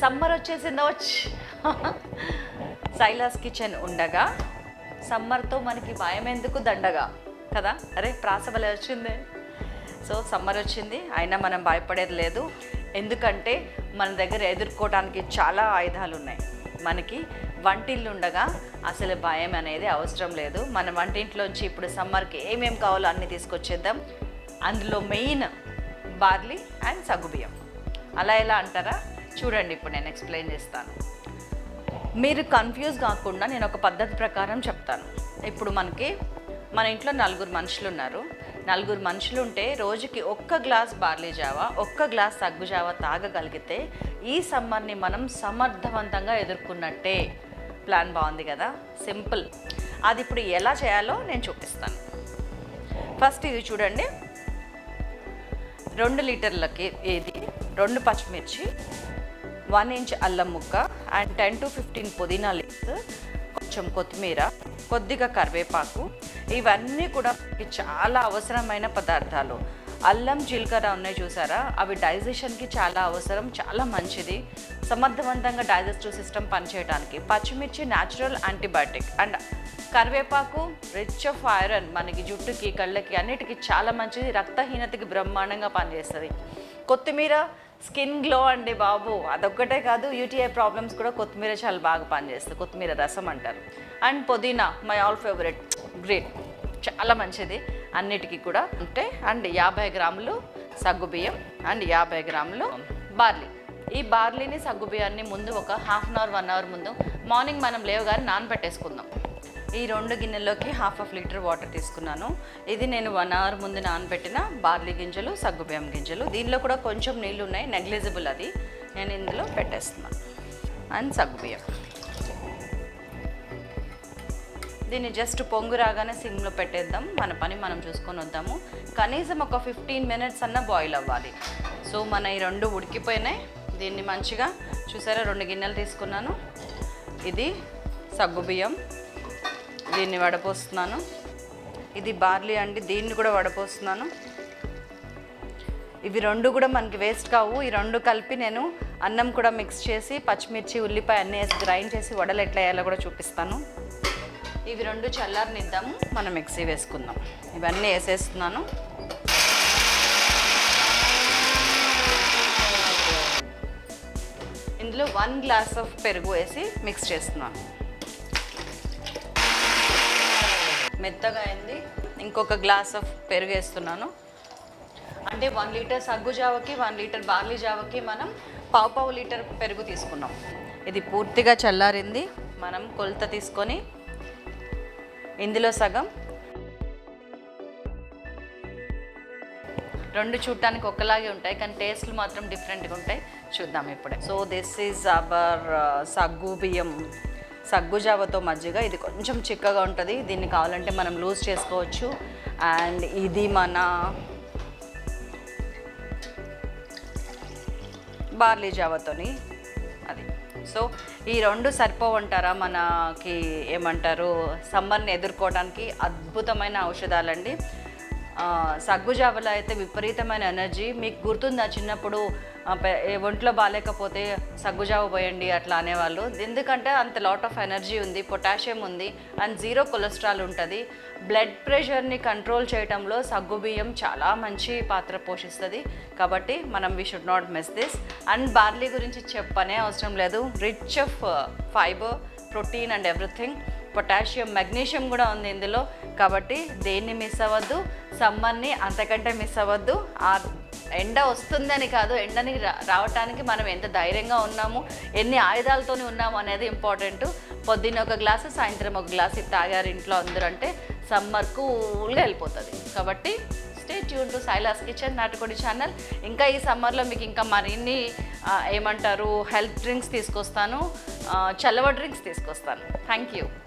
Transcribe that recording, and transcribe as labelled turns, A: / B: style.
A: Summer వచ్చేసిందో వచ్చి Silas kitchen ఉండగా సమ్మర్తో మనకి భయం ఎందుకు దండగా కదా? అరే ప్రాసబలే వచ్చింది. సో సమ్మర్ వచ్చింది అయినా మనం భయపడేది లేదు. ఎందుకంటే మన దగ్గర ఎదుర్కోవడానికి చాలా ఆయుధాలు ఉన్నాయి మనకి వంటిల్లు ఉండగా అసలు భయం అనేది అవసరం లేదు. మన వంటింట్లోంచి ఇప్పుడు సమ్మర్కి ఏమేం కావాలో అన్నీ తీసుకొచ్చేద్దాం. అందులో మెయిన్ బార్లీ అండ్ సగుబియ్యం. అలా ఎలా అంటారా? చూడండి ఇప్పుడు నేను ఎక్స్ప్లెయిన్ చేస్తాను. మీరు కన్ఫ్యూజ్ కాకుండా నేను ఒక పద్ధతి ప్రకారం చెప్తాను. ఇప్పుడు మనకి మన ఇంట్లో నలుగురు మనుషులు ఉన్నారు. నలుగురు మనుషులు ఉంటే రోజుకి ఒక్క గ్లాస్ బార్లీ జావా ఒక్క గ్లాస్ సగ్గు జావా తాగగలిగితే ఈ సమ్మర్ని మనం సమర్థవంతంగా ఎదుర్కొన్నట్టే. ప్లాన్ బాగుంది కదా? సింపుల్ అది ఇప్పుడు ఎలా చేయాలో నేను చూపిస్తాను. ఫస్ట్ ఇది చూడండి. రెండు లీటర్లకి ఇది రెండు పచ్చిమిర్చి వన్ ఇంచ్ అల్లం ముక్క and ten to fifteen pudina leaves కొంచెం కొత్తిమీర కొద్దిగా కరివేపాకు. ఇవన్నీ కూడా చాలా అవసరమైన పదార్థాలు. అల్లం జీలకర్ర ఉన్నాయి చూసారా? అవి డైజెషన్కి చాలా అవసరం చాలా మంచిది. సమర్థవంతంగా డైజెస్టివ్ సిస్టమ్ పనిచేయడానికి పచ్చిమిర్చి న్యాచురల్ యాంటీబయాటిక్ అండ్ కరివేపాకు రిచ్ ఆఫ్ ఐరన్ మనకి జుట్టుకి కళ్ళకి అన్నిటికీ చాలా మంచిది. రక్తహీనతకి బ్రహ్మాండంగా పనిచేస్తుంది. కొత్తిమీర స్కిన్ గ్లో అండి బాబు. అదొక్కటే కాదు యూటీఐ ప్రాబ్లమ్స్ కూడా కొత్తిమీర చాలా బాగా పనిచేస్తుంది. కొత్తిమీర రసం అంటారు. అండ్ పుదీనా మై ఆల్ ఫేవరెట్ గ్రేట్. చాలా మంచిది. అన్నిటికీ కూడా అంటే అండ్ యాభై గ్రాములు సగ్గుబియ్యం అండ్ యాభై గ్రాములు బార్లీ. ఈ బార్లీని సగ్గుబియ్యాన్ని ముందు ఒక half an hour one hour ముందు మార్నింగ్ మనం లేవగానే నానబెట్టేసుకుందాం. ఈ రెండు గిన్నెల్లోకి హాఫ్ హాఫ్ లీటర్ వాటర్ తీసుకున్నాను. ఇది నేను వన్ అవర్ ముందు నానబెట్టిన బార్లీ గింజలు సగ్గుబియ్యం గింజలు. దీనిలో కూడా కొంచెం నీళ్ళు ఉన్నాయి నెగ్లిజిబుల్ అది. నేను ఇందులో పెట్టేస్తున్నాను అండ్ సగ్గుబియ్యం. దీన్ని జస్ట్ పొంగు రాగానే సిమ్లో పెట్టేద్దాం. మన పని మనం చూసుకొని వద్దాము. కనీసం ఒక ఫిఫ్టీన్ మినిట్స్ అన్న బాయిల్ అవ్వాలి. సో మన ఈ రెండు ఉడికిపోయినాయి. దీన్ని మంచిగా చూసారా? రెండు గిన్నెలు తీసుకున్నాను. ఇది సగ్గుబియ్యం. దీన్ని వడపోస్తున్నాను. ఇది బార్లీ అండి దీన్ని కూడా వడపోస్తున్నాను. ఇవి రెండు కూడా మనకి వేస్ట్ కావు. ఈ రెండు కలిపి నేను అన్నం కూడా మిక్స్ చేసి పచ్చిమిర్చి ఉల్లిపాయ అన్నీ వేసి గ్రైండ్ చేసి వడలు ఎట్లా వేయాలో కూడా చూపిస్తాను. ఇవి రెండు చల్లారనిద్దాము. మనం మిక్సీ వేసుకుందాం. ఇవన్నీ వేసేస్తున్నాను. ఇందులో వన్ గ్లాస్ ఆఫ్ పెరుగు వేసి మిక్స్ చేస్తున్నాను. మెత్తగా అయింది. ఇంకొక గ్లాస్ ఆఫ్ పెరుగు వేస్తున్నాను. అంటే వన్ లీటర్ సగ్గు జావకి వన్ లీటర్ బార్లీ జావకి మనం పావు పావు లీటర్ పెరుగు తీసుకున్నాం. ఇది పూర్తిగా చల్లారింది. మనం కొలత తీసుకొని ఇందులో సగం రెండు చూడటానికి ఒకలాగే ఉంటాయి కానీ టేస్ట్లు మాత్రం డిఫరెంట్గా ఉంటాయి. చూద్దాం ఇప్పుడే. సో దిస్ ఈజ్ అవర్ సగ్గు బియ్యం సగ్గు జావతో మజ్జిగ. ఇది కొంచెం చిక్కగా ఉంటుంది. దీన్ని కావాలంటే మనం లూజ్ చేసుకోవచ్చు. అండ్ ఇది మన బార్లీ జావతోని అది. సో ఈ రెండు సరిపోవంటారా? మనకి ఏమంటారు? సమ్మర్ని ఎదుర్కోవడానికి అద్భుతమైన ఔషధాలండి. సగ్గు జావలో అయితే విపరీతమైన ఎనర్జీ. మీకు గుర్తుందా చిన్నప్పుడు ఒంట్లో బాగాలేకపోతే సగ్గుజావ పోయండి అట్లా అనేవాళ్ళు. ఎందుకంటే అంత లాట్ ఆఫ్ ఎనర్జీ ఉంది పొటాషియం ఉంది అండ్ జీరో కొలెస్ట్రాల్ ఉంటుంది. బ్లడ్ ప్రెషర్ని కంట్రోల్ చేయడంలో సగ్గు బియ్యం చాలా మంచి పాత్ర పోషిస్తుంది. కాబట్టి మనం we should not miss this and barley గురించి చెప్పనే అవసరం లేదు. Rich of fibre protein and everything potassium magnesium కూడా ఉంది ఇందులో. కాబట్టి దేన్ని మిస్ అవ్వద్దు సమ్మర్ని అంతకంటే మిస్ అవ్వద్దు. ఆ ఎండ వస్తుందని కాదు ఎండని రా- రావటానికి మనం ఎంత ధైర్యంగా ఉన్నాము ఎన్ని ఆయుధాలతోని ఉన్నాము అనేది ఇంపార్టెంట్ పొద్దున్న ఒక గ్లాసు సాయంత్రం ఒక గ్లాసు తాగారు ఇంట్లో అందరూ అంటే సమ్మర్ కూల్గా వెళ్ళిపోతుంది. కాబట్టి stay tune to Saila's kitchen నాటుకోడి ఛానల్ ఇంకా ఈ సమ్మర్లో మీకు ఇంకా మరిన్ని ఏమంటారు హెల్త్ డ్రింక్స్ తీసుకొస్తాను. చల్లవ డ్రింక్స్ తీసుకొస్తాను. Thank you